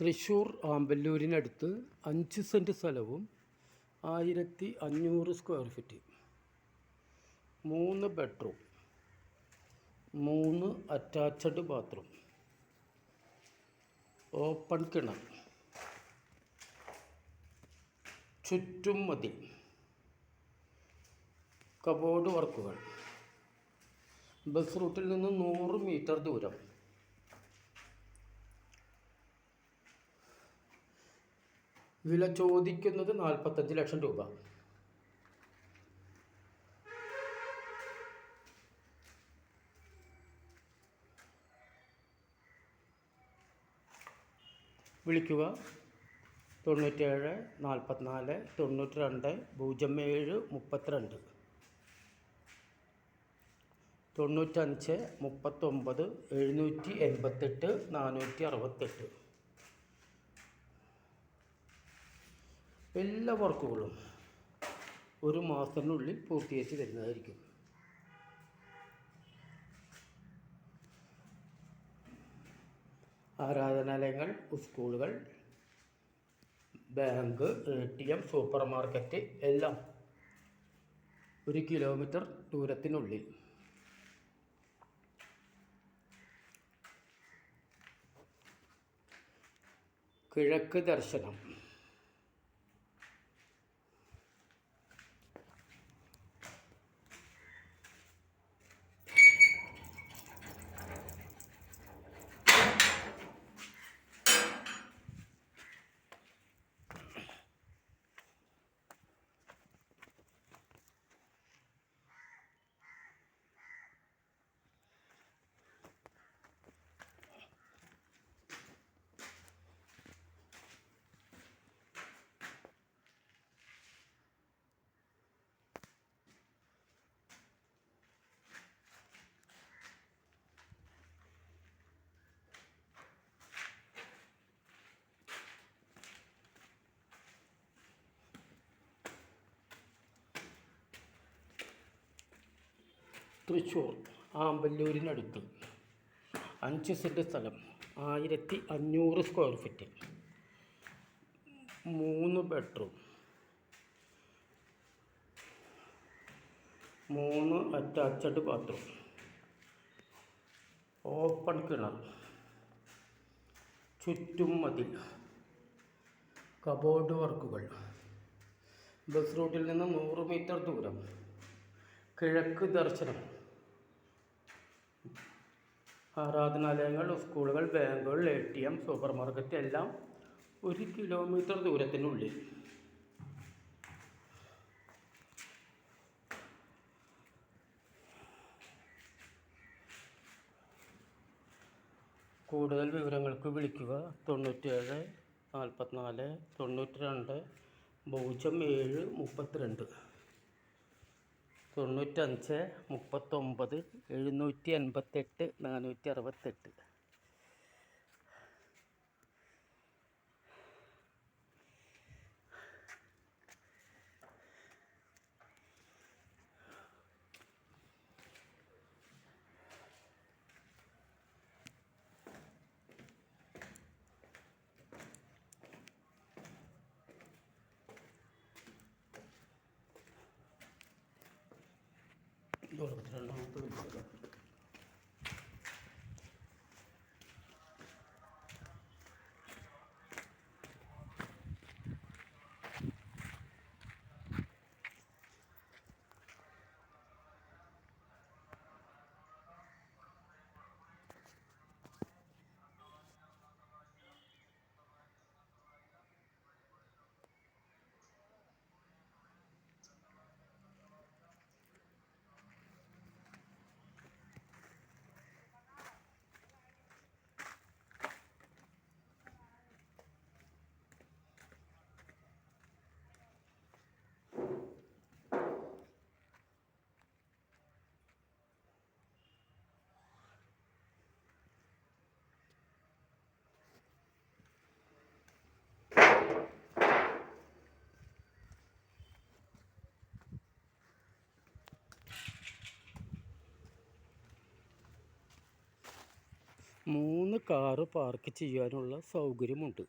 തൃശ്ശൂർ ആമ്പല്ലൂരിനടുത്ത് അഞ്ച് സെന്റ് സ്ഥലവും ആയിരത്തി അഞ്ഞൂറ് സ്ക്വയർ ഫീറ്റ്. മൂന്ന് ബെഡ്റൂം മൂന്ന് അറ്റാച്ച്ഡ് ബാത്റൂം ഓപ്പൺ കിണർ. ചുറ്റും മതി. കബോർഡ് വർക്കുകൾ. ബസ് റൂട്ടിൽ നിന്ന് നൂറ് മീറ്റർ ദൂരം. വില ചോദിക്കുന്നത് നാൽപ്പത്തഞ്ച് ലക്ഷം രൂപ. വിളിക്കുക. തൊണ്ണൂറ്റേഴ് നാൽപ്പത്തിനാല് തൊണ്ണൂറ്റി രണ്ട് പൂജ്യം ഏഴ് മുപ്പത്തിരണ്ട്. തൊണ്ണൂറ്റഞ്ച് മുപ്പത്തൊമ്പത് എഴുന്നൂറ്റി എൺപത്തെട്ട് നാനൂറ്റി അറുപത്തെട്ട്. എല്ലാ വർക്കുകളും ഒരു മാസത്തിനുള്ളിൽ പൂർത്തീകരിച്ച് തരുന്നതായിരിക്കും. ആരാധനാലയങ്ങൾ സ്കൂളുകൾ bank A T M supermarket എല്ലാം ഒരു കിലോമീറ്റർ ദൂരത്തിനുള്ളിൽ. കിഴക്ക് ദർശനം. തൃശ്ശൂർ ആമ്പല്ലൂരിനടുത്ത്. അഞ്ച് സെന്റ് സ്ഥലം ആയിരത്തി അഞ്ഞൂറ് സ്ക്വയർ ഫീറ്റ് മൂന്ന് ബെഡ്റൂം മൂന്ന് അറ്റാച്ച്ഡ് ബാത്റൂം ഓപ്പൺ കിണർ. ചുറ്റും മതിൽ കബോർഡ് വർക്കുകൾ ബസ് റൂട്ടിൽ നിന്ന് നൂറ് മീറ്റർ ദൂരം. കിഴക്ക് ദർശനം. ആരാധനാലയങ്ങൾ സ്കൂളുകൾ ബാങ്കുകൾ A T M supermarket എല്ലാം ഒരു കിലോമീറ്റർ ദൂരത്തിനുള്ളിൽ. കൂടുതൽ വിവരങ്ങൾക്ക് വിളിക്കുക. തൊണ്ണൂറ്റേഴ് നാൽപ്പത്തിനാല് തൊണ്ണൂറ്റി രണ്ട് പൂജ്യം ഏഴ് മുപ്പത്തിരണ്ട്. തൊണ്ണൂറ്റഞ്ച് മുപ്പത്തൊമ്പത് എഴുന്നൂറ്റി എൺപത്തെട്ട് നാനൂറ്റി അറുപത്തെട്ട്. তৈরি করা മൂന്ന് കാറ് പാർക്ക് ചെയ്യാനുള്ള സൗകര്യമുണ്ട്.